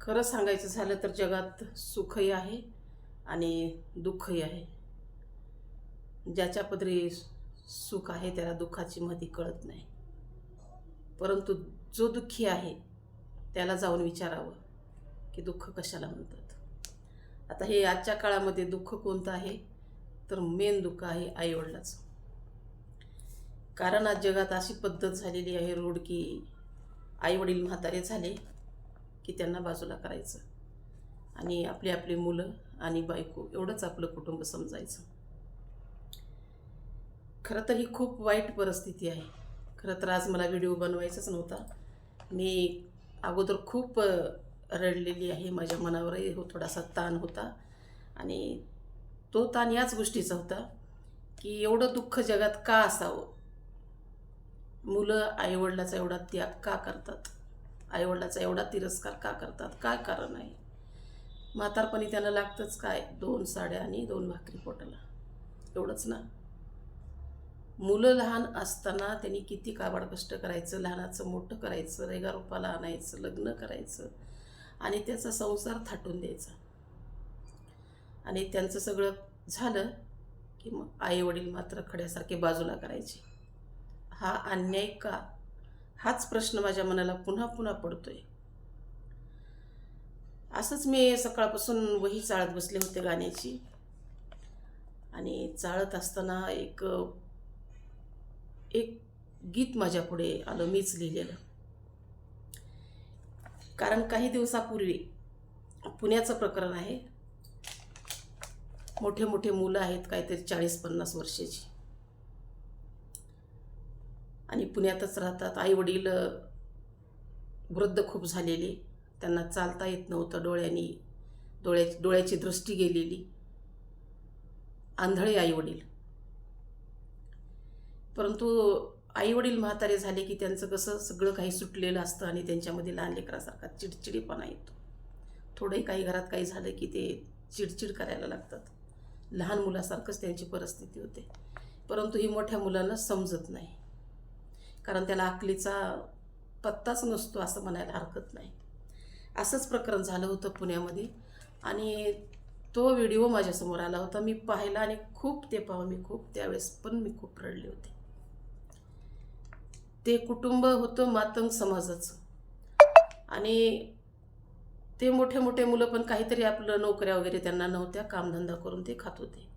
खरं सांगायचं झालं तर जगात सुखही आहे आणि दुःखही आहे. ज्याच्या पदरी सुख आहे त्याला दुःखाची महती कळत नाही. परंतु जो दुःखी आहे त्याला जाऊन विचारावं की दुःख कशाला म्हणतात. आता हे आजच्या काळामध्ये दुःख कोणतं आहे? तर मेन दुःख आहे आईवडिलाचं. कारण आज जगात अशी पद्धत झालेली आहे रूढ की आईवडील म्हातारे झाले. की त्यांना बाजूला करायचं. आणि आपली आपली मुलं आणि बायको एवढंच आपलं कुटुंब समजायचं. खरं तर ही खूप वाईट परिस्थिती आहे. खरं तर आज मला व्हिडिओ बनवायचाच नव्हता. मी अगोदर खूप रडलेली आहे. माझ्या मनावरही हो थोडासा ताण होता. आणि तो ताण याच गोष्टीचा होता की एवढं दुःख जगात का असावं? मुलं आईवडिलाचा एवढा त्याग का करतात? आईवडिलाचा एवढा तिरस्कार का करतात? काय कारण आहे? म्हातारपणी त्यांना लागतंच काय? दोन साड्या आणि दोन भाकरी पोटाला. एवढंच ना? मुलं लहान असताना त्यांनी किती काबाड कष्ट करायचं लहानाचं मोठं करायचं रेगा रूपाला आणायचं लग्न करायचं आणि त्याचा संसार थाटून द्यायचा. आणि त्यांचं सगळं झालं की मग आई वडील मात्र खड्यासारखे बाजूला करायचे. हा अन्याय का? हाच प्रश्न माझ्या मनाला पुन्हा पुन्हा पडतोय. असंच मी सकाळपासून वही चाळत बसले होते गाण्याची. आणि चाळत असताना एक एक गीत माझ्या पुढे आलं मीच लिहिलेलं. कारण काही दिवसापूर्वी पुण्याचं प्रकरण आहे. मोठे मोठे मुलं आहेत काहीतरी चाळीस पन्नास वर्षाची. आणि पुण्यातच राहतात. आई वडील वृद्ध खूप झालेले. त्यांना चालता येत नव्हतं डोळ्यांनी डोळ्या डोळ्याची दृष्टी गेलेली. आंधळे आई वडील परंतु आई वडील म्हातारे झाले की त्यांचं कसं सगळं काही सुटलेलं असतं आणि त्यांच्यामध्ये लहान लेकरासारखा चिडचिडीपणा येतो. थोडंही काही घरात काही झालं की ते चिडचिड करायला लागतात. लहान मुलासारखंच त्यांची परिस्थिती होते. परंतु ही मोठ्या मुलांना समजत नाही. कारण त्याला अकलीचा पत्ताच नसतो असं म्हणायला हरकत नाही. असंच प्रकरण झालं होतं पुण्यामध्ये आणि तो व्हिडिओ माझ्यासमोर आला होता. मी पाहिला आणि खूप ते पाहून मी खूप त्यावेळेस पण मी खूप रडले होते. ते कुटुंब होतं मातंग समाजाचं. आणि ते मोठे मोठे मुलं पण काहीतरी आपलं नोकऱ्या वगैरे त्यांना नव्हत्या कामधंदा करून ते खात होते.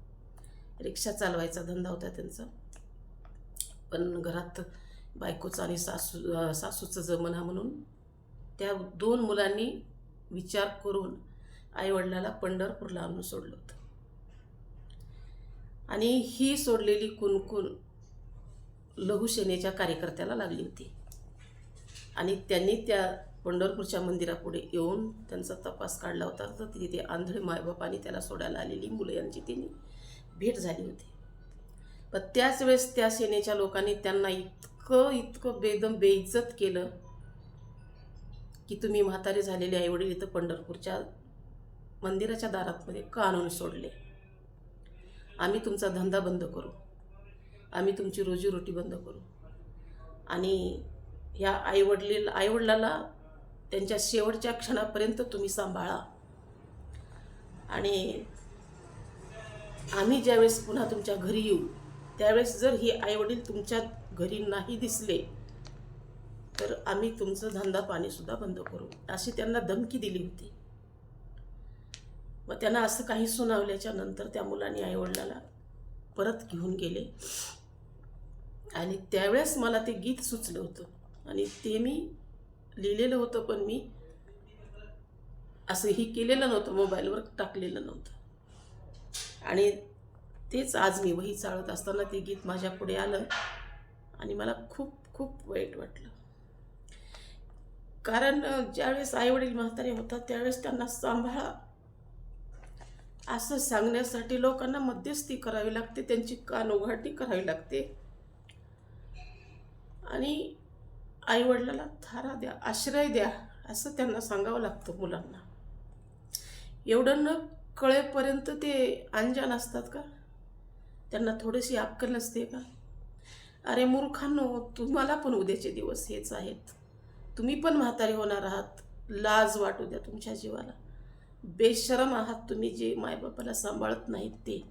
रिक्षा चालवायचा धंदा होता त्यांचा. पण घरात बायकोचं आणि सासू सासूचं जमना म्हणून त्या दोन मुलांनी विचार करून आईवडिलाला पंढरपूरला आणून सोडलं होतं. आणि ही सोडलेली कुणकुण लघुसेनेच्या कार्यकर्त्याला लागली होती. आणि त्यांनी त्या पंढरपूरच्या मंदिरापुढे येऊन त्यांचा तपास काढला होता. तर तिथे आंधळे मायबापाने त्याला सोडायला आलेली मुलं यांची तिने भेट झाली होती. पण त्याच वेळेस त्या सेनेच्या लोकांनी त्यांना इतकं इतकं बेदम बेइज्जत केलं की तुम्ही म्हातारे झालेले आईवडील इथं पंढरपूरच्या मंदिराच्या दारातमध्ये का आणून सोडले? आम्ही तुमचा धंदा बंद करू. आम्ही तुमची रोजीरोटी बंद करू. आणि ह्या आईवडील आईवडिलाला त्यांच्या शेवटच्या क्षणापर्यंत तुम्ही सांभाळा. आणि आम्ही ज्यावेळेस पुन्हा तुमच्या घरी येऊ त्यावेळेस जर ही आईवडील तुमच्या घरी नाही दिसले तर आम्ही तुमचं धंदा पाणीसुद्धा बंद करू अशी त्यांना धमकी दिली होती. मग त्यांना असं काही सुनावल्याच्या नंतर त्या मुलांनी आईवडिलाला परत घेऊन गेले. आणि त्यावेळेस मला ते गीत सुचलं होतं. आणि ते मी लिहिलेलं होतं पण मी असं ही केलेलं नव्हतं मोबाईलवर टाकलेलं नव्हतं. आणि तेच आज मी वही चाळत असताना ते गीत माझ्या पुढे आलं. आणि मला खूप खूप वाईट वाटलं. कारण ज्यावेळेस आईवडील म्हातारे होतात त्यावेळेस त्यांना सांभाळा. असं सांगण्यासाठी लोकांना मध्यस्थी करावी लागते त्यांची कान उघाटी करावी लागते. आणि आईवडिलाला थारा द्या आश्रय द्या असं त्यांना सांगावं लागतं मुलांना. एवढं न कळेपर्यंत ते अंजान असतात का? त्यांना थोडीशी अक्कल असते का? अरे मूर्खांनो तुम्हाला पण उद्याचे दिवस हेच आहेत. तुम्ही पण म्हातारे होणार आहात. लाज वाटू द्या तुमच्या जीवाला. बेशरम आहात तुम्ही जे मायबापाला सांभाळत नाहीत ते.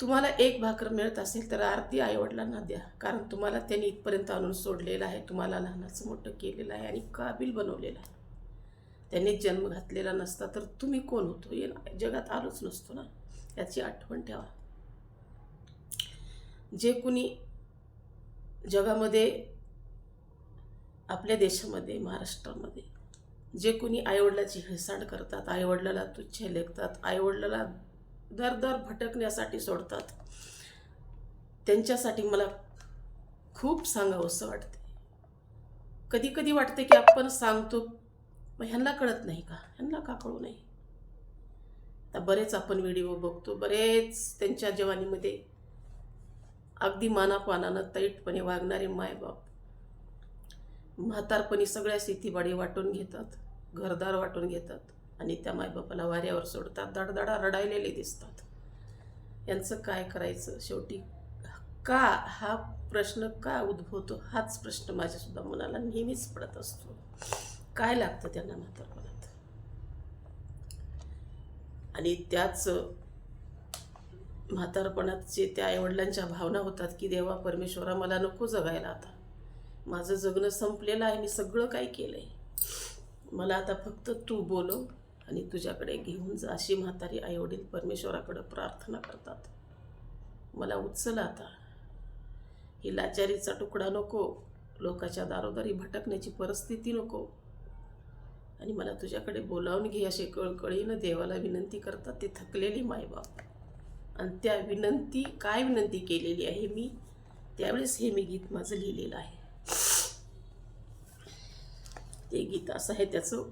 तुम्हाला एक भाकर मिळत असेल तर आरती आईवडिलांना द्या. कारण तुम्हाला त्यांनी इथपर्यंत आणून सोडलेलं आहे. तुम्हाला लहानाचं मोठं केलेलं आहे आणि काबिल बनवलेलं आहे. त्यांनी जन्म घातलेला नसता तर तुम्ही कोण होतो? हे ना- जगात आलोच नसतो ना. याची आठवण ठेवा. जे कुणी जगामध्ये आपल्या देशामध्ये महाराष्ट्रामध्ये जे कोणी आईवडिलाची हेळसांड करतात आईवडिलाला तुच्छ लेखतात आईवडिलाला दर दर भटकण्यासाठी सोडतात त्यांच्यासाठी मला खूप सांगावंसं वाटते कधी कधी वाटते की आपण सांगतो मग ह्यांना कळत नाही का? ह्यांना का कळू नाही आता बरेच आपण व्हिडिओ बघतो बरेच त्यांच्या जवानीमध्ये अगदी मानापानानं तैटपणे वागणारे मायबाप. म्हातारपणी सगळ्या शेतीबाडी वाटून घेतात घरदार वाटून घेतात आणि त्या मायबापाला वाऱ्यावर सोडतात दडदडा रडायलेले दिसतात. यांचं काय करायचं? शेवटी का हा प्रश्न का उद्भवतो? हाच प्रश्न माझ्यासुद्धा मनाला नेहमीच पडत असतो. काय लागतं त्यांना म्हातारपणात? आणि त्याच म्हातारपणात जे त्या आईवडिलांच्या भावना होतात की देवा परमेश्वरा मला नको जगायला आता. माझं जगणं संपलेलं आहे मी सगळं काय केलं आहे मला आता फक्त तू बोलव आणि तुझ्याकडे घेऊन जा अशी म्हातारी आईवडील परमेश्वराकडं प्रार्थना करतात. मला उचल आता. ही लाचारीचा तुकडा नको. लोकाच्या दारोदारी भटकण्याची परिस्थिती नको. आणि मला तुझ्याकडे बोलावून घे असे कळकळीनं देवाला विनंती करतात ते थकलेली मायबाप. आणि त्या विनंती काय विनंती केलेली आहे मी त्यावेळेस हे मी गीत माझं लिहिलेलं आहे. ते गीत असं आहे त्याचं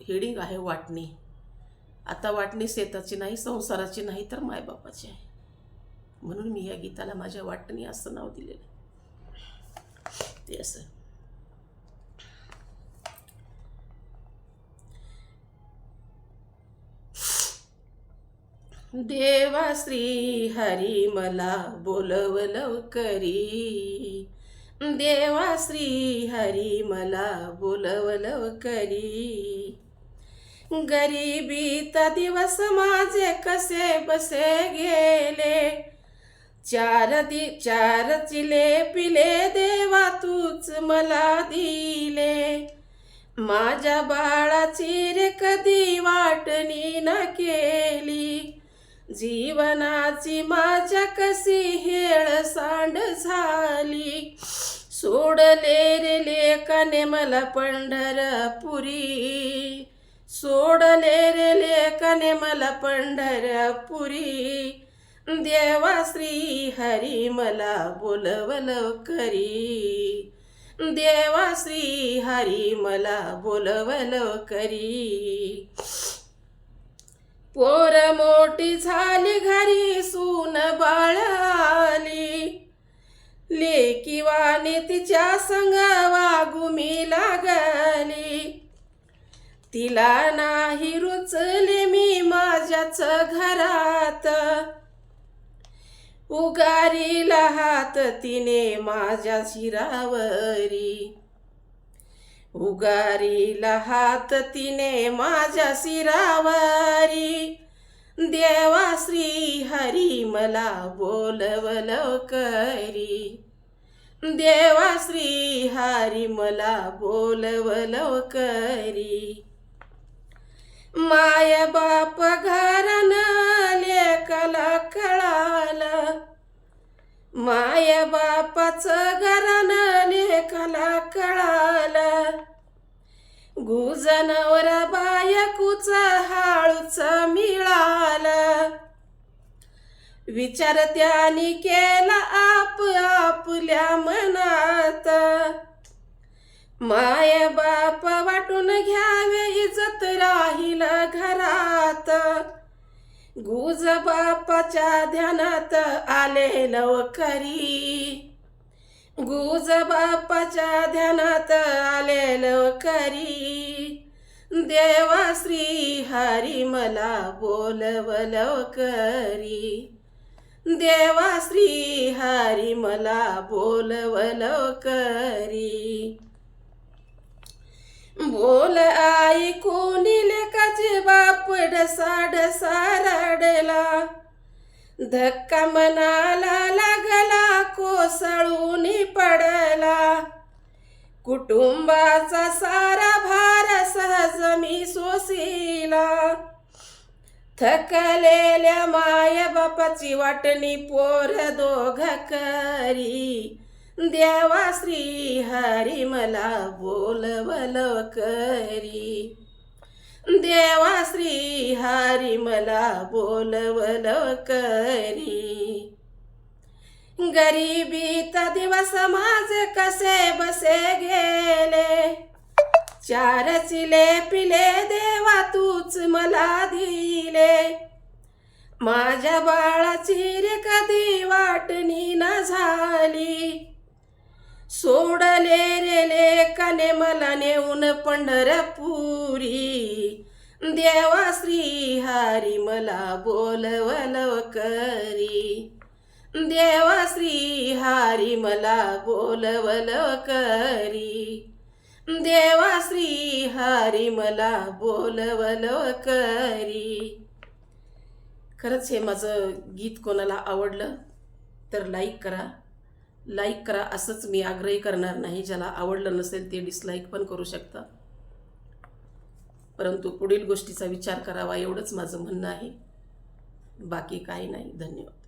हेडिंग आहे वाटणी. आता वाटणी शेताची नाही संसाराची नाही तर मायबापाची आहे. म्हणून मी या गीताला माझ्या वाटणी असं नाव दिलेलं आहे. ते असं. देवा श्री हरी मला बोलव लवकरी. देवा श्री हरी मला बोलव लवकरी. गरिबीत दिवस माझे कसे बसे गेले? चार दि चार चिले पिले देवा तूच मला दिले. माझ्या बाळाची रे कधी वाटणी न केली. जीवनाची माझ्या कशी हेळ सांड झाली? सोडले रे लेकाने मला पंढरपुरी. सोडले रे लेकाने मला पंढरपुरी. देवा श्री हरी मला बोलवलं करी. देवा श्री हरी मला बोलवलं करी. पोर मोठी झाली घरी सून बाळाली. लेकी वाणी तिच्या संग वागू मी लागली. तिला नाही रुचले मी माझ्याच घरात. उगारी हात तिने माझ्या शिरावरी. उगारीला हात तिने माझ्या शिरावरी. देवा श्री हरी मला बोलवलं करी. देवा श्री हरी मला बोलवलं करी. माय बाप घरन लेकाला माय बापाचं घरान लेकाला कळालं. गुजनवर बायकूच हाळूच मिळाला. विचार त्यानी केला आप आपल्या मनात. माय बाप वाटून घ्यावे इजत राहील घरात. गुज बापाच्या ध्यानात आले लवकरी गुज बापाच्या ध्यानात आले लवकरी देवा श्री हरी मला बोलव लवकरी देवा श्री हरी मला बोलव लवकरी बोल आई कोणी लेकाचे बाप ढसा ढसा रडला? धक्का मनाला लागला कोसळून पडला. कुटुंबाचा सारा भार सहज मी सोसिला. थकलेल्या माय बापाची वाटणी पोर दोघ करी. देवा श्री हरी मला बोलवल करी. देवा श्री हरी मला बोलवल करी. गरिबीत दिवस माझे कसे बसे गेले? चार चिले पिले देवा तूच मला दिले. माझ्या बाळाची रे कधी वाटणी न झाली. सोडले रे लेकाने मला नेऊन पंढरपुरी. देवा श्री हरी मला बोलवल करी देवा श्री हरी मला बोलवल करी देवा श्री हरी मला बोलवल करी खरंच हे माझं गीत कोणाला आवडलं तर लाईक करा. लाईक करा असंच मी आग्रही करणार नाही. ज्याला आवडलं नसेल ते डिसलाईक पण करू शकता. परंतु पुढील गोष्टीचा विचार करावा एवढंच माझं म्हणणं आहे. बाकी काही नाही. धन्यवाद.